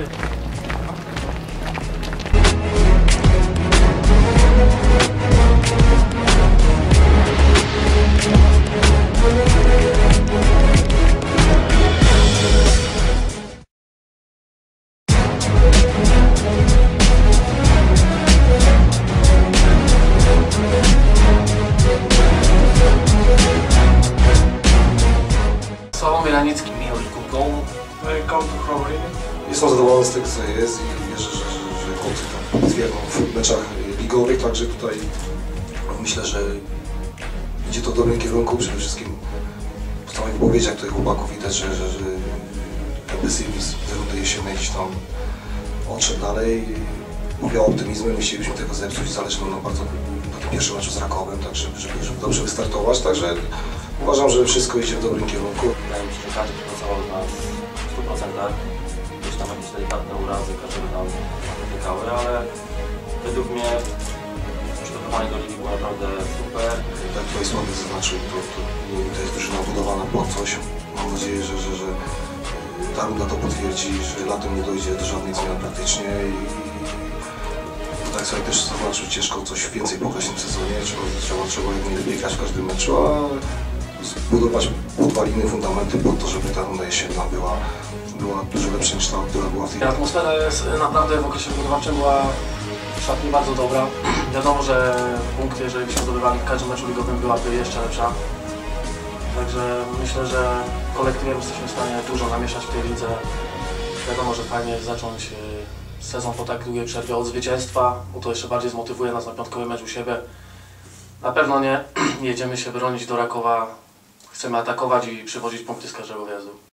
Lecimy. Sławomir Ranicki, Miłość Gugą, Kołd Chrory, jestem zadowolony z tego, co jest i wierzę, że, że, że tam potwierdzą w meczach ligowych, także tutaj myślę, że idzie to w dobrym kierunku. Przede wszystkim po całej wypowiedziach tutaj chłopaków widać, że, że, że pesymizm z rundy jesiennej gdzieś tam odszedł dalej. Mówię optymizmem, nie chcielibyśmy tego zepsuć, zależy nam bardzo na tym pierwszym meczu z Rakowem, tak żeby, żeby, żeby dobrze wystartować, także uważam, że wszystko idzie w dobrym kierunku. Wydaje mi się, że każdy pracował w 100%. Delikatne urazy, każdy tam dotykały, ale według mnie przygotowanie do ligi było naprawdę super. Tak tutaj Sławek zaznaczył, to, to, to jest drużyna budowana pod coś. Mam nadzieję, że, że, że y, ta runda to potwierdzi, że latem nie dojdzie do żadnej zmiany praktycznie i tak sobie też zaznaczył ciężko coś więcej pokazać w tym sezonie, trzeba, trzeba, jak najlepiej grać w każdym meczu, a zbudować podwaliny, fundamenty po to, żeby ta runda jesienna była, była dużo lepsza niż ta, która była w tej Atmosfera jest naprawdę w okresie przygotowawczym była w szatni bardzo dobra. Wiadomo, że punkty, jeżeli byśmy zdobywali w każdym meczu ligowym, byłaby jeszcze lepsza. Także myślę, że kolektywem jesteśmy w stanie dużo namieszać w tej lidze. Wiadomo, że fajnie jest zacząć e, sezon po tak długiej przerwie od zwycięstwa, bo to jeszcze bardziej zmotywuje nas na piątkowy mecz u siebie. Na pewno nie jedziemy się bronić do Rakowa. Chcemy atakować i przywozić punkty z każdego wjazdu.